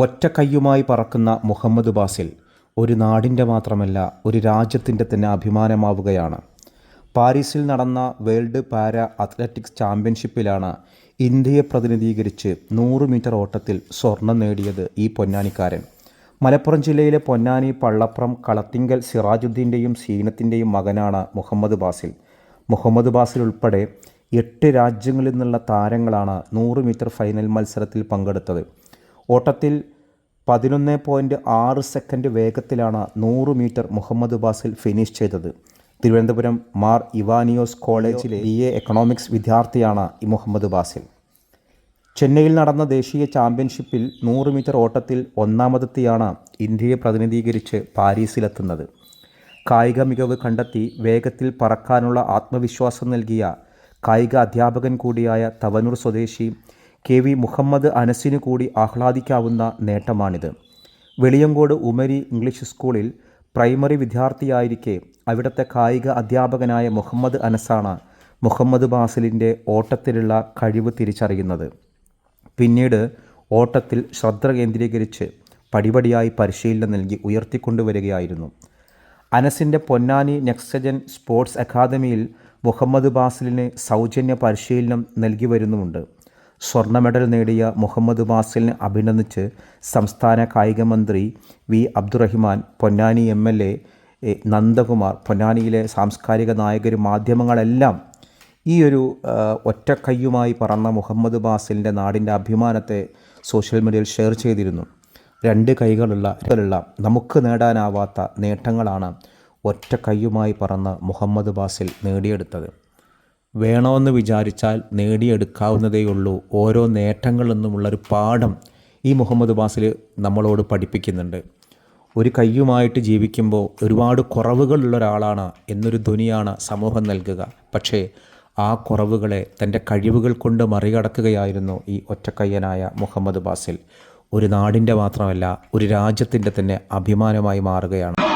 ഒറ്റ കയ്യുമായി പറക്കുന്ന മുഹമ്മദ് ബാസിൽ ഒരു നാടിന്റെ മാത്രമല്ല ഒരു രാജ്യത്തിന്റെ തന്നെ അഭിമാനമാവുകയാണ്. പാരീസിൽ നടന്ന വേൾഡ് പാര അത്ലറ്റിക്സ് ചാമ്പ്യൻഷിപ്പിലാണ് ഇന്ത്യയെ പ്രതിനിധീകരിച്ച് നൂറ് മീറ്റർ ഓട്ടത്തിൽ സ്വർണം നേടിയത് ഈ പൊന്നാനിക്കാരൻ. മലപ്പുറം ജില്ലയിലെ പൊന്നാനി പള്ളപ്രം കളത്തിങ്കൽ സിറാജുദ്ദീന്റെയും സീനത്തിന്റെയും മകനാണ് മുഹമ്മദ് ബാസിൽ. മുഹമ്മദ് ബാസിൽ ഉൾപ്പെടെ എട്ട് രാജ്യങ്ങളിൽ നിന്നുള്ള താരങ്ങളാണ് നൂറ് മീറ്റർ ഫൈനൽ മത്സരത്തിൽ പങ്കെടുത്തത്. ഓട്ടത്തിൽ പതിനൊന്ന് പോയിന്റ് ആറ് സെക്കൻഡ് വേഗത്തിലാണ് നൂറ് മീറ്റർ മുഹമ്മദ് ബാസിൽ ഫിനിഷ് ചെയ്തത്. തിരുവനന്തപുരം മാർ ഇവാനിയോസ് കോളേജിലെ ബി എ എക്കണോമിക്സ് വിദ്യാർത്ഥിയാണ് ഈ മുഹമ്മദ് ബാസിൽ. ചെന്നൈയിൽ നടന്ന ദേശീയ ചാമ്പ്യൻഷിപ്പിൽ നൂറ് മീറ്റർ ഓട്ടത്തിൽ ഒന്നാമതെത്തിയാണ് ഇന്ത്യയെ പ്രതിനിധീകരിച്ച് പാരീസിലെത്തുന്നത്. കായിക മികവ് കണ്ടെത്തി വേഗത്തിൽ പറക്കാനുള്ള ആത്മവിശ്വാസം നൽകിയ കായിക അധ്യാപകൻ കൂടിയായ തവനൂർ സ്വദേശി കെ വി മുഹമ്മദ് അനസിനു കൂടി ആഹ്ലാദിക്കാവുന്ന നേട്ടമാണിത്. വെളിയങ്കോട് ഉമരി ഇംഗ്ലീഷ് സ്കൂളിൽ പ്രൈമറി വിദ്യാർത്ഥിയായിരിക്കെ അവിടുത്തെ കായിക അധ്യാപകനായ മുഹമ്മദ് അനസാണ് മുഹമ്മദ് ബാസിലിന്റെ ഓട്ടത്തിലുള്ള കഴിവ് തിരിച്ചറിയുന്നത്. പിന്നീട് ഓട്ടത്തിൽ ശ്രദ്ധ കേന്ദ്രീകരിച്ച് പടിപടിയായി പരിശീലനം നൽകി ഉയർത്തിക്കൊണ്ടുവരികയായിരുന്നു. അനസിന്റെ പൊന്നാനി നെക്സ്റ്റജൻ സ്പോർട്സ് അക്കാദമിയിൽ മുഹമ്മദ് ബാസിലിന് സൗജന്യ പരിശീലനം നൽകി വരുന്നുമുണ്ട്. സ്വർണ മെഡൽ നേടിയ മുഹമ്മദ് ബാസിലിനെ അഭിനന്ദിച്ച് സംസ്ഥാന കായിക മന്ത്രി V Abdurahiman Ponnani M L A Nandakumar പൊന്നാനിയിലെ സാംസ്കാരിക നായകരും മാധ്യമങ്ങളെല്ലാം ഈ ഒരു ഒറ്റക്കയ്യുമായി പറന്ന മുഹമ്മദ് ബാസിലിന്റെ നാടിന്റെ അഭിമാനത്തെ സോഷ്യൽ മീഡിയയിൽ ഷെയർ ചെയ്തിരുന്നു. രണ്ട് കൈകളുള്ള നമുക്ക് നേടാനാവാത്ത നേട്ടങ്ങളാണ് ഒറ്റ കയ്യുമായി പറന്ന് മുഹമ്മദ് ബാസിൽ നേടിയെടുത്തത്. വേണമെന്ന് വിചാരിച്ചാൽ നേടിയെടുക്കാവുന്നതേയുള്ളൂ. ഓരോ നേട്ടങ്ങളിൽ നിന്നുമുള്ളൊരു പാഠം ഈ മുഹമ്മദ് ബാസിൽ നമ്മളോട് പഠിപ്പിക്കുന്നുണ്ട്. ഒരു കയ്യുമായിട്ട് ജീവിക്കുമ്പോൾ ഒരുപാട് കുറവുകളുള്ള ഒരാളാണ് എന്നൊരു ധ്വനിയാണ് സമൂഹം നൽകുക. പക്ഷേ ആ കുറവുകളെ തന്റെ കഴിവുകൾ കൊണ്ട് മറികടക്കുകയായിരുന്നു ഈ ഒറ്റക്കയ്യനായ മുഹമ്മദ് ബാസിൽ. ഒരു നാടിന്റെ മാത്രമല്ല ഒരു രാജ്യത്തിന്റെ തന്നെ അഭിമാനമായി മാറുകയാണ്.